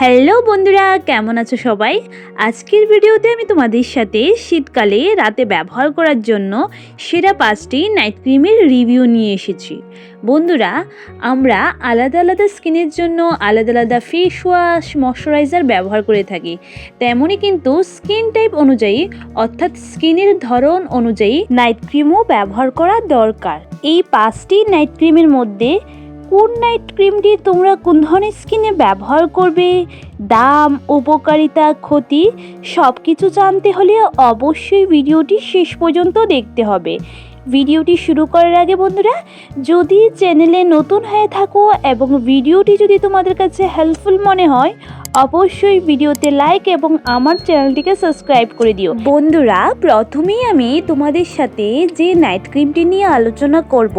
Hello বন্ধুরা, কেমন আছো সবাই? আজকের ভিডিওতে আমি তোমাদের সাথে শীতকালে রাতে ব্যবহার করার জন্য সেরা পাঁচটি নাইট ক্রিমের রিভিউ নিয়ে এসেছি। বন্ধুরা, আমরা আলাদা আলাদা স্কিনের জন্য আলাদা আলাদা ফেস ওয়াশ ময়শ্চারাইজার ব্যবহার করে থাকি। তেমনই কিন্তু স্কিন টাইপ অনুযায়ী, অর্থাৎ স্কিনের ধরন অনুযায়ী নাইট ক্রিমও ব্যবহার করা দরকার। এই পাঁচটি নাইট ক্রিমের মধ্যে কোন নাইট ক্রিমটি তোমরা কোন ধরনের স্কিনে ব্যবহার করবে? দাম, উপকারিতা, ক্ষতি সব কিছু জানতে হলে অবশ্যই ভিডিওটি শেষ পর্যন্ত দেখতে হবে। ভিডিওটি শুরু করার আগে বন্ধুরা, যদি চ্যানেলে নতুন হয়ে থাকো এবং ভিডিওটি যদি তোমাদের কাছে হেল্পফুল মনে হয়, অবশ্যই ভিডিওতে লাইক এবং আমার চ্যানেলটিকে সাবস্ক্রাইব করে দিও। বন্ধুরা, প্রথমেই আমি তোমাদের সাথে যে নাইট ক্রিমটি নিয়ে আলোচনা করব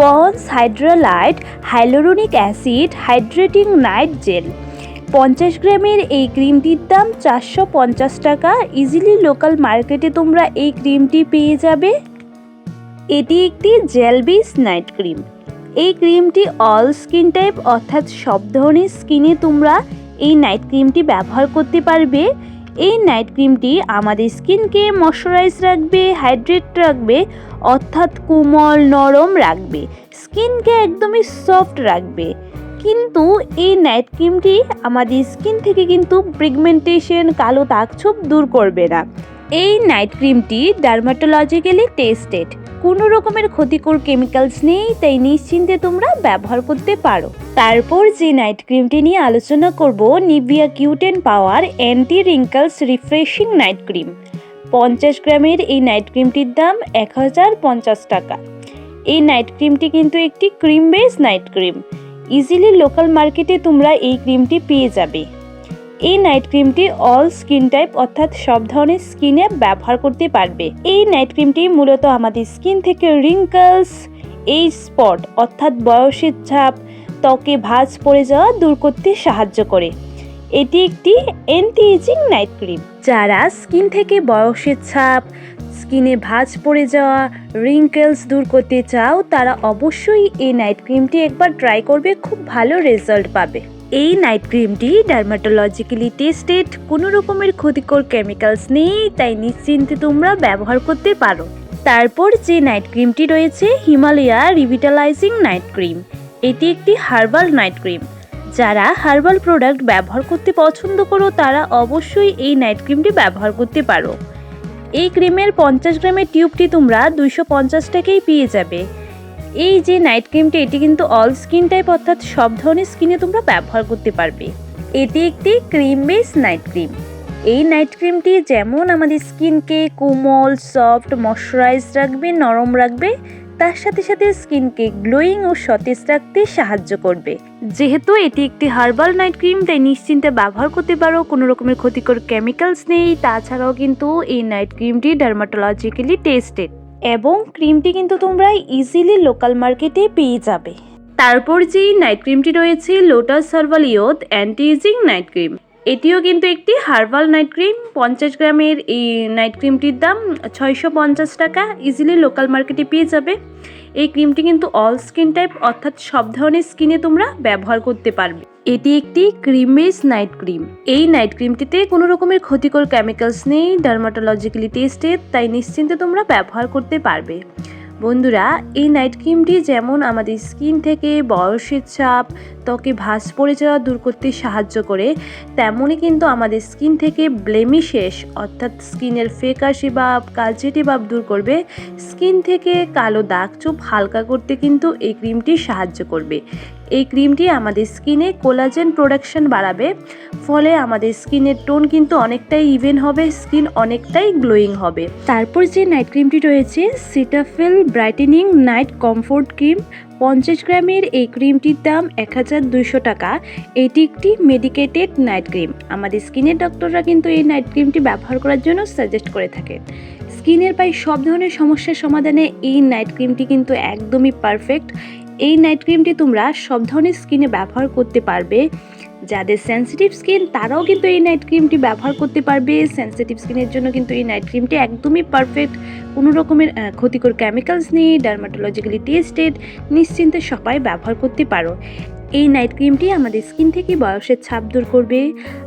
Pond's hydrolite hyaluronic acid hydrating night gel. পঞ্চাশ গ্রামের এই ক্রিমটির দাম চারশো পঞ্চাশ টাকা। ইজিলি লোকাল মার্কেটে তোমরা এই ক্রিমটি পেয়ে যাবে। এটি একটি জেল নাইট ক্রিম। এই ক্রিমটি অল স্কিন টাইপ অর্থাৎ সব ধরনের স্কিনে তোমরা এই নাইট ক্রিমটি ব্যবহার করতে পারবে। এই নাইট ক্রিমটি আমাদের স্কিনকে ময়শ্চারাইজ রাখবে, হাইড্রেট রাখবে অর্থাৎ কোমল নরম রাখবে, স্কিনকে একদমই সফট রাখবে। কিন্তু এই নাইট ক্রিমটি আমাদের স্কিন থেকে কিন্তু পিগমেন্টেশন কালো দাগছোপ দূর করবে না। এই নাইট ক্রিমটি ডার্মাটোলজিক্যালি টেস্টেড কোনো রকমের ক্ষতিকর কেমিক্যালস নেই, তাই নিশ্চিন্তে তোমরা ব্যবহার করতে পারো। তারপর যে নাইট ক্রিমটি নিয়ে আলোচনা করব Nivea Q ten power anti wrinkles refreshing night cream পঞ্চাশ গ্রামের এই নাইট ক্রিমটির দাম এক হাজার পঞ্চাশ টাকা। এই নাইট ক্রিমটি কিন্তু একটি cream base night cream easily local মার্কেটে তোমরা এই ক্রিমটি পেয়ে যাবে। এই নাইট ক্রিমটি অল স্কিন টাইপ অর্থাৎ সব ধরনের স্কিনে ব্যবহার করতে পারবে। এই নাইট ক্রিমটি মূলত আমাদের স্কিন থেকে রিঙ্কলস এই স্পট অর্থাৎ বয়সের ছাপ, ত্বকে ভাঁজ পড়ে যাওয়া দূর করতে সাহায্য করে। এটি একটি অ্যান্টি এজিং নাইট ক্রিম যারা স্কিন থেকে বয়সের ছাপ স্কিনে ভাঁজ পড়ে যাওয়া রিঙ্কেলস দূর করতে চাও, তারা অবশ্যই এই নাইট ক্রিমটি একবার ট্রাই করবে, খুব ভালো রেজাল্ট পাবে। এই নাইট ক্রিমটি ডার্মাটোলজিক্যালি টেস্টেড কোনো রকমের ক্ষতিকর কেমিক্যালস নেই, তাই নিশ্চিন্তে তোমরা ব্যবহার করতে পারো। তারপর যে নাইট ক্রিমটি রয়েছে হিমালয়া রিভিটালাইজিং নাইট ক্রিম এটি একটি হার্বাল নাইট ক্রিম যারা হার্বাল প্রোডাক্ট ব্যবহার করতে পছন্দ করো, তারা অবশ্যই এই নাইট ক্রিমটি ব্যবহার করতে পারো। এই ক্রিমের পঞ্চাশ গ্রামের টিউবটি তোমরা দুইশো পঞ্চাশ টাকাই পেয়ে যাবে। এই যে নাইট ক্রিমটি এটি কিন্তু অল স্কিন টাইপ অর্থাৎ সব ধরনের স্কিনে তোমরা ব্যবহার করতে পারবে। এটি একটি ক্রিম বেস নাইট ক্রিম এই নাইট ক্রিমটি যেমন আমাদের স্কিনকে কোমল সফট ময়শ্চারাইজ রাখবে, নরম রাখবে তার সাথে সাথে স্কিনকে গ্লোয়িং ও সতেজ রাখতে সাহায্য করবে। যেহেতু এটি একটি হার্বাল নাইট ক্রিম, তাই নিশ্চিন্তে ব্যবহার করতে পারো। কোনো রকমের ক্ষতিকর কেমিক্যালস নেই। তাছাড়াও কিন্তু এই নাইট ক্রিমটি ডার্মাটোলজিক্যালি টেস্টেড এবং ক্রিমটি কিন্তু তোমরা ইজিলি লোকাল মার্কেটে পেয়ে যাবে। তারপর যেই নাইট ক্রিমটি রয়েছে lotus herbal youth anti aging night cream এটিও কিন্তু একটি হার্বাল নাইট ক্রিম। পঞ্চাশ গ্রামের এই নাইট ক্রিমটির দাম ছয়শো পঞ্চাশ টাকা। ইজিলি লোকাল মার্কেটে পেয়ে যাবে। এই ক্রিমটি কিন্তু অল স্কিন টাইপ, অর্থাৎ সব ধরনের স্কিনে তোমরা ব্যবহার করতে পারবে। এটি একটি ক্রিম বেস নাইট ক্রিম। এই নাইট ক্রিমটিতে কোনো রকমের ক্ষতিকর কেমিক্যালস নেই ডার্মাটোলজিক্যালি টেস্টেড তাই নিশ্চিন্তে তোমরা ব্যবহার করতে পারবে। বন্ধুরা, এই নাইট ক্রিমটি যেমন আমাদের স্কিন থেকে বয়সের চাপ, ত্বকে ভাস পড়ে যাওয়া দূর করতে সাহায্য করে, তেমনই কিন্তু আমাদের স্কিন থেকে ব্লেমিশেষ অর্থাৎ স্কিনের ফেকাশি ভাব কালচেটে ভাব দূর করবে। স্কিন থেকে কালো দাগ চোপ হালকা করতে কিন্তু এই ক্রিমটি সাহায্য করবে। এই ক্রিমটি আমাদের স্কিনে কোলাজেন প্রোডাকশন বাড়াবে, ফলে আমাদের স্কিনের টোন কিন্তু অনেকটাই ইভেন হবে, স্কিন অনেকটাই গ্লোয়িং হবে। তারপর যে নাইট ক্রিমটি রয়েছে, Cetaphil brightening night comfort cream, পঞ্চাশ গ্রামের এই ক্রিমটির দাম এক হাজার দুইশো টাকা। এটি একটি মেডিকেটেড নাইট ক্রিম। আমাদের স্কিনের ডক্টররা কিন্তু এই নাইট ক্রিমটি ব্যবহার করার জন্য সাজেস্ট করে থাকেন স্কিনের প্রায় সব ধরনের সমস্যার সমাধানে এই নাইট ক্রিমটি কিন্তু একদমই পারফেক্ট এই নাইট ক্রিমটি তোমরা সব ধরনের স্কিনে ব্যবহার করতে পারবে। যাদের সেন্সিটিভ স্কিন তারাও কিন্তু এই নাইট ক্রিমটি ব্যবহার করতে পারবে। সেন্সিটিভ স্কিনের জন্য কিন্তু এই নাইট ক্রিমটি একদমই পারফেক্ট কোনো রকমের ক্ষতিকর কেমিক্যালস নেই ডার্মাটোলজিক্যালি টেস্টেড নিশ্চিন্তে সবাই ব্যবহার করতে পারো। এই নাইট ক্রিমটি আমাদের স্কিন থেকে বয়সের ছাপ দূর করবে,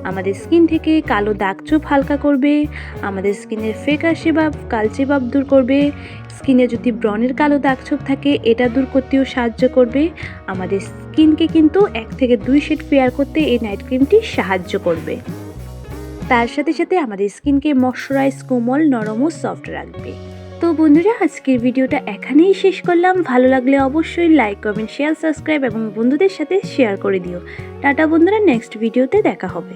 আমাদের স্কিন থেকে কালো দাগ চোপ হালকা করবে, আমাদের স্কিনের ফেকাশে বা কালচে ভাব দূর করবে স্কিনে যদি ব্রণের কালো দাগ ছোপ থাকে, এটা দূর করতেও সাহায্য করবে, আমাদের স্কিনকে কিন্তু এক থেকে দুই শেড ফেয়ার করতে এই নাইট ক্রিমটি সাহায্য করবে। তার সাথে সাথে আমাদের স্কিনকে ময়শ্চারাইজ কোমল, নরম ও সফট রাখবে। তো বন্ধুরা, আজকের ভিডিওটা এখানেই শেষ করলাম। ভালো লাগলে অবশ্যই লাইক কমেন্ট শেয়ার সাবস্ক্রাইব এবং বন্ধুদের সাথে শেয়ার করে দিও। টাটা বন্ধুরা নেক্সট ভিডিওতে দেখা হবে।